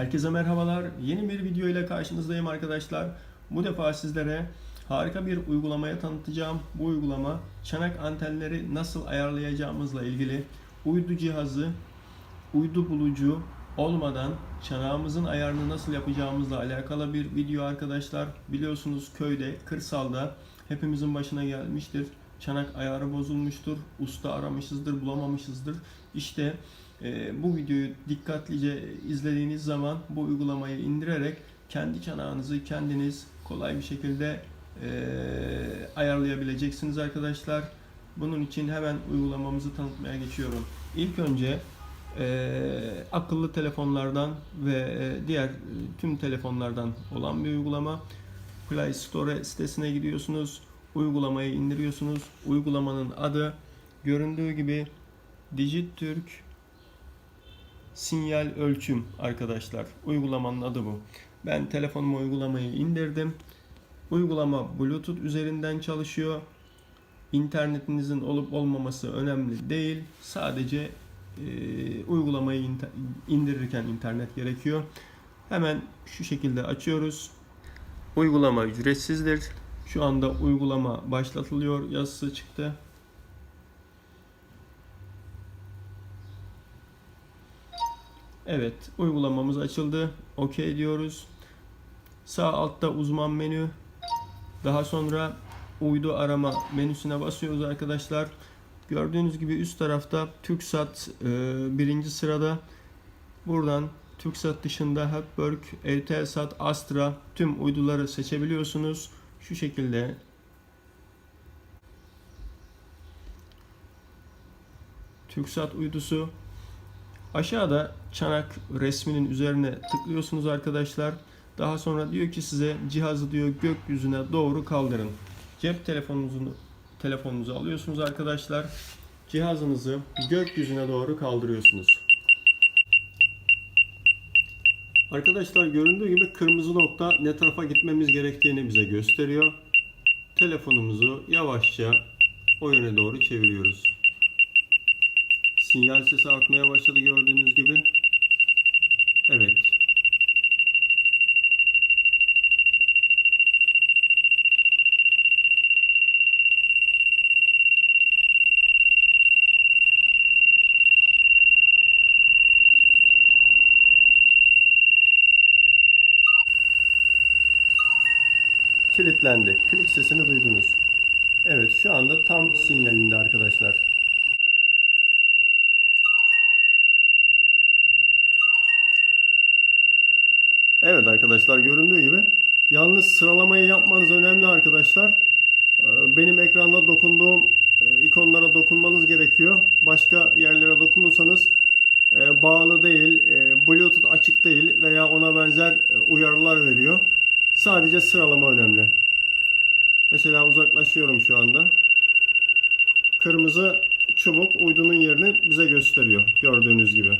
Herkese merhabalar. Yeni bir video ile karşınızdayım arkadaşlar. Bu defa sizlere harika bir uygulamaya tanıtacağım. Bu uygulama çanak antenleri nasıl ayarlayacağımızla ilgili uydu cihazı, uydu bulucu olmadan çanağımızın ayarını nasıl yapacağımızla alakalı bir video arkadaşlar. Biliyorsunuz köyde, kırsalda hepimizin başına gelmiştir. Çanak ayarı bozulmuştur. Usta aramışızdır, bulamamışızdır. İşte e, bu videoyu dikkatlice izlediğiniz zaman bu uygulamayı indirerek kendi çanağınızı kendiniz kolay bir şekilde e, ayarlayabileceksiniz arkadaşlar. Bunun için hemen uygulamamızı tanıtmaya geçiyorum. İlk önce e, akıllı telefonlardan ve e, diğer tüm telefonlardan olan bir uygulama. Play Store sitesine gidiyorsunuz. Uygulamayı indiriyorsunuz. Uygulamanın adı göründüğü gibi Digiturk sinyal ölçüm arkadaşlar. Uygulamanın adı bu. Ben telefonuma uygulamayı indirdim. Uygulama Bluetooth üzerinden çalışıyor. İnternetinizin olup olmaması önemli değil. Sadece e, uygulamayı inter- indirirken internet gerekiyor. Hemen şu şekilde açıyoruz. Uygulama ücretsizdir. Şu anda uygulama başlatılıyor yazısı çıktı. Evet, uygulamamız açıldı. OK diyoruz. Sağ altta uzman menü. Daha sonra uydu arama menüsüne basıyoruz arkadaşlar. Gördüğünüz gibi üst tarafta TürkSat e, birinci sırada. Buradan TürkSat dışında Hotbird, Eutelsat, Astra tüm uyduları seçebiliyorsunuz. Şu şekilde TürkSat uydusu Aşağıda çanak resminin üzerine tıklıyorsunuz arkadaşlar. Daha sonra diyor ki size cihazı diyor gökyüzüne doğru kaldırın. Cep telefonunuzu telefonunuzu alıyorsunuz arkadaşlar. Cihazınızı gökyüzüne doğru kaldırıyorsunuz. Arkadaşlar göründüğü gibi kırmızı nokta ne tarafa gitmemiz gerektiğini bize gösteriyor. Telefonumuzu yavaşça o yöne doğru çeviriyoruz. Sinyal sesi artmaya başladı gördüğünüz gibi. Evet. Kilitlendi. Klik sesini duydunuz. Evet şu anda tam sinyalinde arkadaşlar. Evet arkadaşlar göründüğü gibi yalnız sıralamayı yapmanız önemli arkadaşlar. Ee, Benim ekranda dokunduğum e, ikonlara dokunmanız gerekiyor. Başka yerlere dokunursanız e, bağlı değil, e, Bluetooth açık değil veya ona benzer uyarılar veriyor. Sadece sıralama önemli. Mesela uzaklaşıyorum şu anda. Kırmızı çubuk uydunun yerini bize gösteriyor gördüğünüz gibi.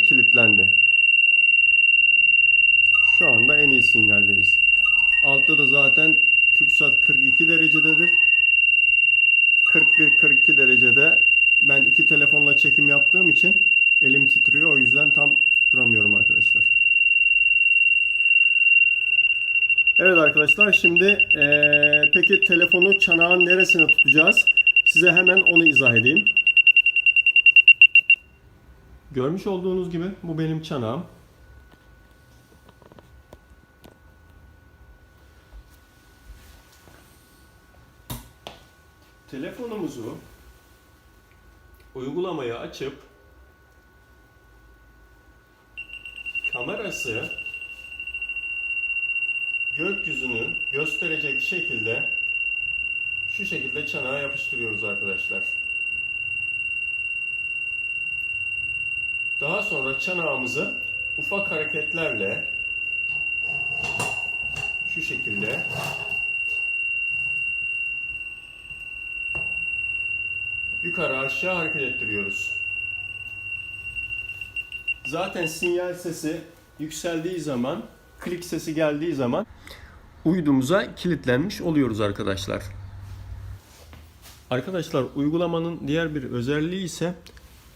Evet kilitlendi. Şu anda en iyi sinyaldeyiz. Altta da zaten TürkSat 42 derecededir. 41-42 derecede ben iki telefonla çekim yaptığım için elim titriyor. O yüzden tam tutturamıyorum arkadaşlar. Evet arkadaşlar şimdi eee, peki telefonu çanağın neresine tutacağız? Size hemen onu izah edeyim. Görmüş olduğunuz gibi bu benim çanağım. Telefonumuzu uygulamaya açıp kamerası gökyüzünü gösterecek şekilde şu şekilde çanağa yapıştırıyoruz arkadaşlar. Daha sonra çanağımızı ufak hareketlerle şu şekilde yukarı aşağı hareket ettiriyoruz. Zaten sinyal sesi yükseldiği zaman, klik sesi geldiği zaman uydumuza kilitlenmiş oluyoruz arkadaşlar. Arkadaşlar uygulamanın diğer bir özelliği ise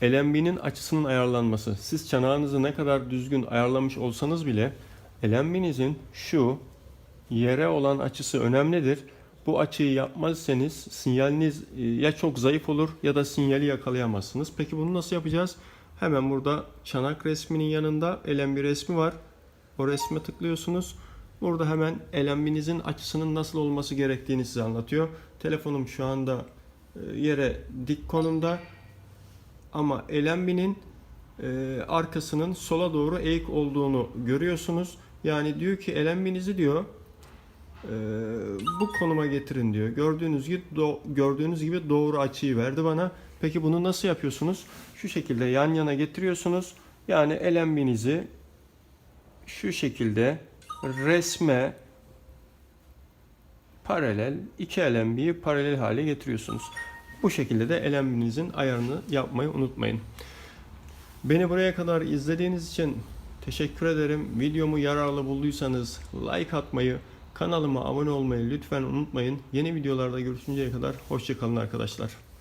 LNB'nin açısının ayarlanması. Siz çanağınızı ne kadar düzgün ayarlamış olsanız bile LNB'nizin şu yere olan açısı önemlidir. Bu açıyı yapmazsanız sinyaliniz e, ya çok zayıf olur ya da sinyali yakalayamazsınız. Peki bunu nasıl yapacağız? Hemen burada çanak resminin yanında LNB resmi var. O resme tıklıyorsunuz. Burada hemen LNB'nizin açısının nasıl olması gerektiğini size anlatıyor. Telefonum şu anda e, yere dik konumda ama LNB'nin e, arkasının sola doğru eğik olduğunu görüyorsunuz. Yani diyor ki LNB'nizi diyor e, bu konuma getirin diyor. Gördüğünüz gibi do- gördüğünüz gibi doğru açıyı verdi bana. Peki bunu nasıl yapıyorsunuz? Şu şekilde yan yana getiriyorsunuz. Yani LNB'nizi şu şekilde resme paralel iki LNB'yi paralel hale getiriyorsunuz. Bu şekilde de LNB'nizin ayarını yapmayı unutmayın. Beni buraya kadar izlediğiniz için teşekkür ederim. Videomu yararlı bulduysanız like atmayı, kanalıma abone olmayı lütfen unutmayın. Yeni videolarda görüşünceye kadar hoşçakalın arkadaşlar.